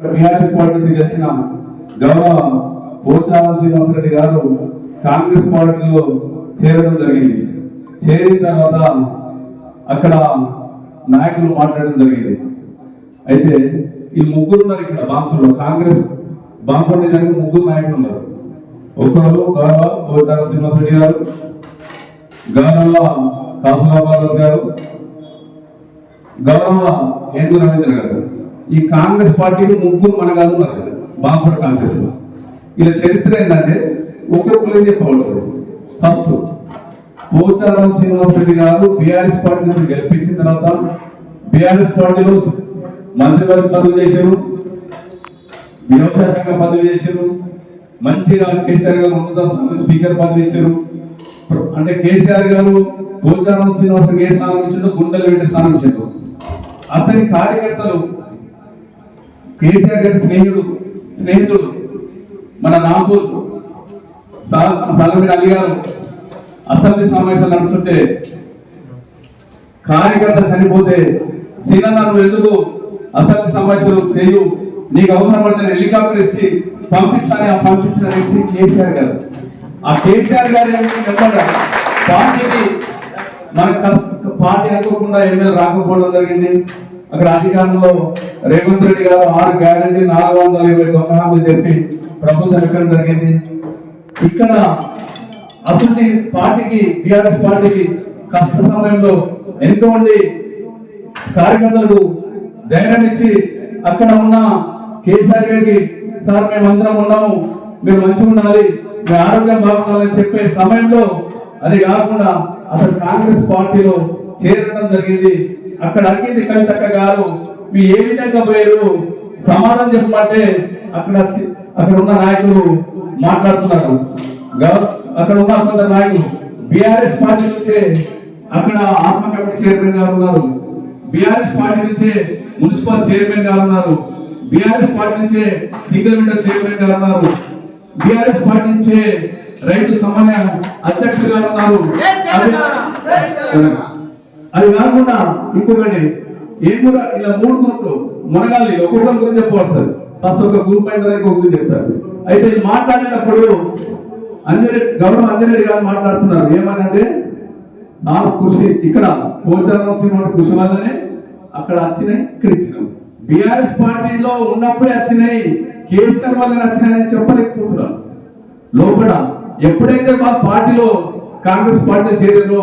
TRS party నుంచి గెలిచిన గౌరవ పోచారం శ్రీనివాసరెడ్డి గారు కాంగ్రెస్ పార్టీలో చేరడం జరిగింది. చేరిన తర్వాత అక్కడ నాయకులు మాట్లాడడం జరిగింది. అయితే ఈ ముగ్గురు ఉన్నారు ఇక్కడ బాన్సులో కాంగ్రెస్ బాన్సులో నిజానికి ముగ్గురు నాయకులు ఉన్నారు. ఒకరు గౌరవ పోచారం శ్రీనివాసరెడ్డి గారు గౌరవ కాసులాబాద్ గారు గౌరవ ఏనుగు రవీంద్ర గారు. ఈ కాంగ్రెస్ పార్టీకి ముగ్గురు మనగాలు ఉన్నారు. బాఫర్ కాంగ్రెస్ ఇలా చరిత్ర ఏంటంటే ఒక్కొక్కరు ఏం ఫస్ట్ పోచారం శ్రీనివాస్ రెడ్డి గారు బీఆర్ఎస్ పార్టీ నుంచి గెలిపించిన తర్వాత బీఆర్ఎస్ పార్టీలో మంత్రివర్గ పదవి చేశారు వ్యవసాయ శాఖ పదవి చేశారు మంచిగా కేసీఆర్ గారు ఉన్నత స్పీకర్ పదవి ఇచ్చారు. అంటే కేసీఆర్ గారు పోచారం శ్రీనివాస ఏ స్థానం ఇచ్చిందో గుండెలు పెట్టి స్థానం ఇచ్చారు అతని కార్యకర్తలు కేసీఆర్ గారి స్నేహితుడు స్నేహితుడు మన నాగూర్ సాలమిడి అలీ గారు అసెంబ్లీ సమావేశాలు నడుస్తుంటే కార్యకర్త చనిపోతే సీనన్న నువ్వు ఎందుకు అసెంబ్లీ సమావేశాలు చేయు? నీకు అవసరం పడితే హెలికాప్టర్ ఇచ్చి పంపిస్తానని ఆ పంపించిన వ్యక్తి కేసీఆర్ గారు. ఆ కేసీఆర్ గారు చెప్పండి పార్టీకి మన పార్టీ అనుకోకుండా ఎమ్మెల్యే రాకపోవడం జరిగింది. అక్కడ అధికారంలో రేవంత్ రెడ్డి గారు ఆరు గ్యారంటీ నాలుగు వందల ఇరవై తొమ్మిది హామీలు చెప్పి ప్రభుత్వం ఎక్కడ జరిగింది. ఇక్కడ అసలు పార్టీకి టిఆర్ఎస్ పార్టీకి కష్ట సమయంలో ఎంతో మంది కార్యకర్తలకు ధైర్యం ఇచ్చి అక్కడ ఉన్న కేసీఆర్ గారికి సార్ మేమందరం ఉన్నాము మీరు మంచిగా ఉండాలి మీ ఆరోగ్యం బాగుండాలని చెప్పే సమయంలో అది కాకుండా అసలు కాంగ్రెస్ పార్టీలో చేరడం జరిగింది. అక్కడ అడిగింది కవితక్క గారు మీ ఏ విధంగా పోయారు? సమాధానం చెప్పమంటే అక్కడ అక్కడ ఉన్న నాయకులు మాట్లాడుతున్నారు. అక్కడ ఉన్న కొందరు నాయకులు బీఆర్ఎస్ పార్టీ నుంచే అక్కడ ఆత్మ కమిటీ చైర్మన్ గారు ఉన్నారు. బీఆర్ఎస్ పార్టీ నుంచే మున్సిపల్ చైర్మన్ గారు ఉన్నారు. బీఆర్ఎస్ పార్టీ నుంచే సింగిల్ విండో చైర్మన్ గారు ఉన్నారు. బీఆర్ఎస్ పార్టీ నుంచే రైతు సమన్వయ అధ్యక్షులు గారు ఉన్నారు. అది- కాకుండా ఇంకొకటి ఏం కూడా ఇలా మూడు గ్రూపులు మునగాలి ఒక్కొక్కరి గురించి చెప్పబడుతుంది ఫస్ట్ ఒక గ్రూప్ అయిన తర్వాత ఇంకొక గురించి చెప్తారు. అయితే ఇది మాట్లాడేటప్పుడు అంజరెడ్డి గౌరవ అంజరెడ్డి గారు మాట్లాడుతున్నారు. ఏమనంటే సార్ కృషి ఇక్కడ పోచారం శ్రీనివాస కృషి వల్లనే అక్కడ వచ్చినాయి ఇక్కడ ఇచ్చినాం. బీఆర్ఎస్ పార్టీలో ఉన్నప్పుడే వచ్చినాయి కేసీఆర్ వల్ల వచ్చినాయని చెప్పలేకపోతున్నారు. లోపల ఎప్పుడైతే వాళ్ళ పార్టీలో కాంగ్రెస్ పార్టీ చేరారో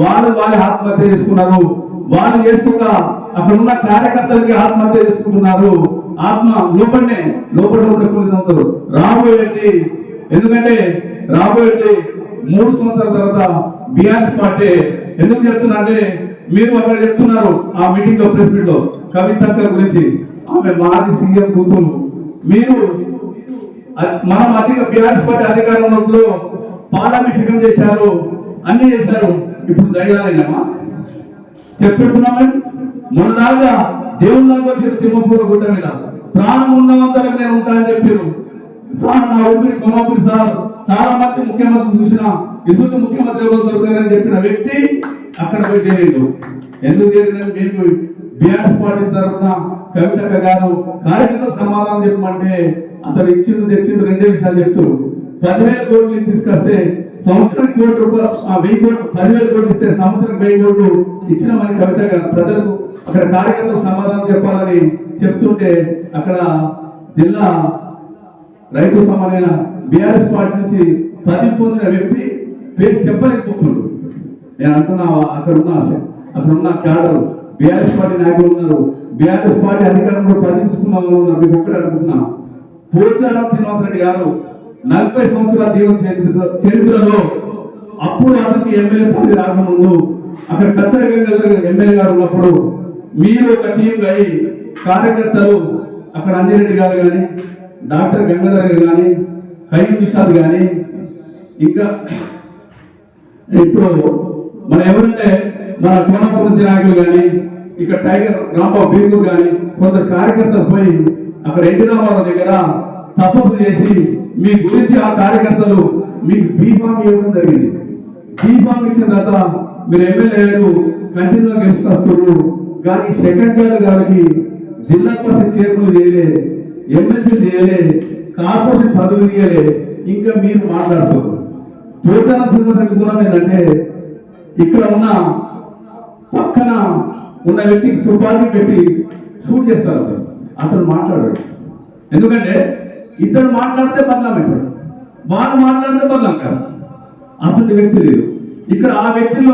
వాళ్ళు వాళ్ళు ఆత్మహత్య చేసుకున్నారు. వాళ్ళు చేసుకున్న అక్కడ ఉన్న కార్యకర్తలకి ఆత్మహత్య చేసుకుంటున్నారు. ఆత్మ లోపలనే లోపల ఉండే రాబోయేది ఎందుకంటే రాబోయేది మూడు సంవత్సరాల తర్వాత బీఆర్ఎస్ పార్టీ ఎందుకు చెప్తున్నా అంటే మీరు అక్కడ చెప్తున్నారు ఆ మీటింగ్లో ప్రెస్ మీట్లో కవితక్క గురించి. ఆమె మాజీ సీఎం కూతురు. మీరు అ- మనం అధిక బీఆర్ఎస్ పార్టీ అధికారంలో పాలాభిషేకం చేశారు అన్ని చేశారు. ఇప్పుడు ధైర్యాలైనమా చెప్పెడుతున్నామే మొన్నలాగా దేవుని దాకా వచ్చారు తిమ్మపూర గుడ్డ మీద. ప్రాణం ఉన్నంతరకు నేను ఉంటానని చెప్పారు. సార్ నా ఊపిరి కొనూపిరి సార్ చాలా మంది ముఖ్యమంత్రి చూసిన ఇసుటి ముఖ్యమంత్రి ఎవరు దొరకారని చెప్పిన వ్యక్తి అక్కడ పోయి చేరిండు. ఎందుకు చేరిందని మీకు బీఆర్ఎస్ పార్టీ తరఫున కవితక్క గారు కార్యకర్త సమాధానం చెప్పమంటే అతను ఇచ్చిండు తెచ్చిండు రెండే విషయాలు చెప్తారు పదివేల కోట్లు తీసుకొస్తే సంవత్సరానికి కోటి రూపాయలు ఆ వెయ్యి కోట్లు పదివేల కోట్లు ఇస్తే సంవత్సరం వెయ్యి కోట్లు ఇచ్చిన మన కవిత గారు. ప్రజలకు అక్కడ కార్యకర్తలు సమాధానం చెప్పాలని చెప్తుంటే అక్కడ జిల్లా రైతు సమానమైన బీఆర్ఎస్ పార్టీ నుంచి పది పొందిన వ్యక్తి పేరు చెప్పలేకపోతున్నాడు నేను అనుకున్నా అక్కడ ఉన్న అక్కడ ఉన్న క్యాడర్ బీఆర్ఎస్ పార్టీ నాయకులు ఉన్నారు. బీఆర్ఎస్ పార్టీ అధికారంలో ప్రతిష్ఠుకున్న వాళ్ళు ఉన్నారు. మీకు ఒక్కడే అనుకుంటున్నా. పోచారం శ్రీనివాసరెడ్డి గారు నలభై సంవత్సరాల జీవన చరిత్ర చరిత్రలో అప్పుడు అతనికి ఎమ్మెల్యే పదవి రాకముందు అక్కడ కత్తెర ఎమ్మెల్యే గారు ఉన్నప్పుడు మీరు ఒక టీం అయి కార్యకర్తలు అక్కడ అంజిరెడ్డి గారు కానీ డాక్టర్ గంగాధర్ గారు కానీ కయ్యం విషాద్ కానీ ఇంకా ఇప్పుడు మన ఎవరంటే మన కోనపూర్ నుంచి నాయకులు కానీ ఇక్కడ టైగర్ రాంబాబు బీగూర్ కానీ కొందరు కార్యకర్తలు పోయి అక్కడ ఎన్టీ రామారావు దగ్గర తపస్సు చేసి మీ గురించి ఆ కార్యకర్తలు మీకు బీఫామ్ ఇవ్వడం జరిగింది. బీఫామ్ ఇచ్చిన తర్వాత మీరు ఎమ్మెల్యేలు కంటిన్యూగా గెలుచుకొస్తున్నారు కానీ సెకండ్ ఇయర్ గారికి జిల్లా పరిషత్ చైర్మన్ చేయలే ఎమ్మెల్సీ చేయలే కార్పొరేషన్ పదవి ఇయ్యలే ఇంకా మీరు మాట్లాడుతారు పోచాన సింహాసనికి గుణం ఏంటంటే ఇక్కడ ఉన్న పక్కన ఉన్న వ్యక్తికి తుపాకీ పెట్టి షూట్ చేస్తారు. అతను అతను మాట్లాడాడు. ఎందుకంటే ఇద్దరు మాట్లాడితే బదనాం అవుతాడు వాడు మాట్లాడితే బదనాం కాదు. అసలు వ్యక్తి లేదు. ఇక్కడ ఆ వ్యక్తిలో